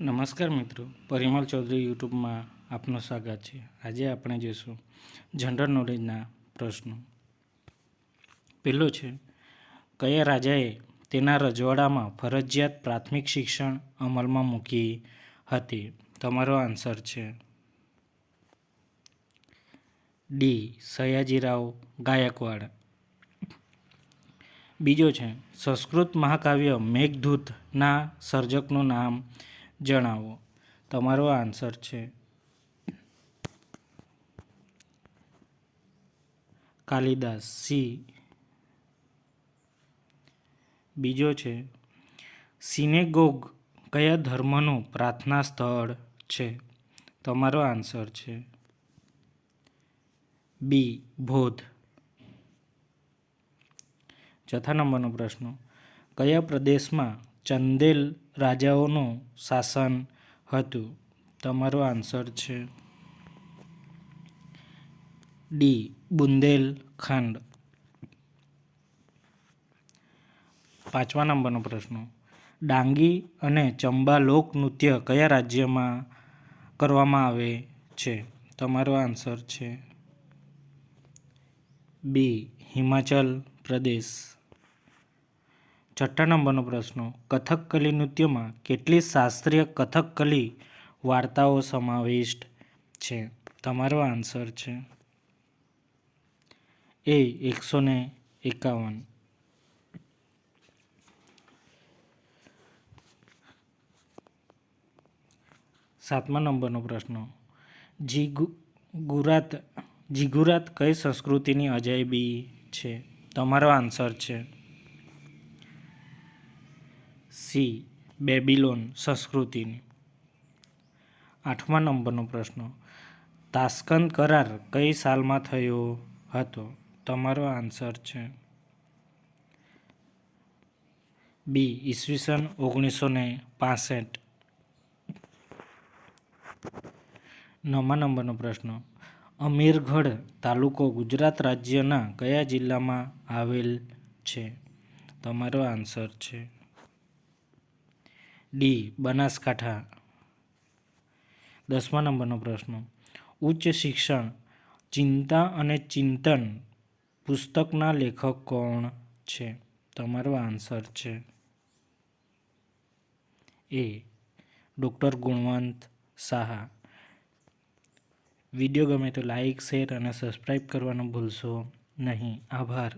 નમસ્કાર મિત્રો. પરિમલ ચૌધરી યુટ્યુબમાં આપનું સ્વાગત છે. આજે આપણે જોઈશું જનરલ નોલેજના પ્રશ્નો. પહેલો છે, કયા રાજાએ તેના રજવાડામાં ફરજિયાત પ્રાથમિક શિક્ષણ અમલમાં મૂકી હતી? તમારો આન્સર છે. ડી સયાજીરાવ ગાયકવાડ. બીજો છે, સંસ્કૃત મહાકાવ્ય મેઘદૂતના સર્જકનું નામ જણાવો. તમારો આન્સર છે. કાલિદાસ, સી. બીજો છે, સિનેગોગ કયા ધર્મનું પ્રાર્થના સ્થળ છે? તમારો આન્સર છે. બી બોધ ચોથા નંબરનો પ્રશ્ન, કયા પ્રદેશમાં ચંદેલ રાજાઓનું શાસન હતું? તમારો આન્સર છે ડી, બુંદેલખંડ. પાંચમા નંબરનો પ્રશ્ન. ડાંગી અને ચંબા લોક નૃત્ય કયા રાજ્યમાં કરવામાં આવે છે? તમારો આન્સર છે બી, હિમાચલ પ્રદેશ. છઠ્ઠા નંબરનો પ્રશ્ન કથકકલી નૃત્યમાં કેટલી શાસ્ત્રીય કથકકલી વાર્તાઓ સમાવિષ્ટ છે? તમારો આન્સર છે એ એકસો ને એકાવન. સાતમા નંબરનો પ્રશ્ન, જીગુ, ગુરાત, જીગુરાત કઈ સંસ્કૃતિની અજાયબી છે? તમારો આન્સર છે સી, બેબિલોન સંસ્કૃતિની. આઠમા નંબરનો પ્રશ્ન. તાસ્કંદ કરાર કઈ સાલમાં થયો હતો? તમારો આન્સર છે. બી, ઈસવીસન ઓગણીસો ને પાસઠ. નવમા નંબરનો પ્રશ્ન. અમીરગઢ તાલુકો ગુજરાત રાજ્યના કયા જિલ્લામાં આવેલ છે? તમારો આન્સર છે. ડી, બનાસકાંઠા. દસમા નંબરનો પ્રશ્ન. ઉચ્ચ શિક્ષણ, ચિંતા અને ચિંતન પુસ્તકના લેખક કોણ છે? તમારો આન્સર છે. A. Doctor Gunvant Saha. Video ગમે તો લાઈક, શેર અને સબસ્ક્રાઈબ કરવાનું ભૂલશો નહીં. આભાર.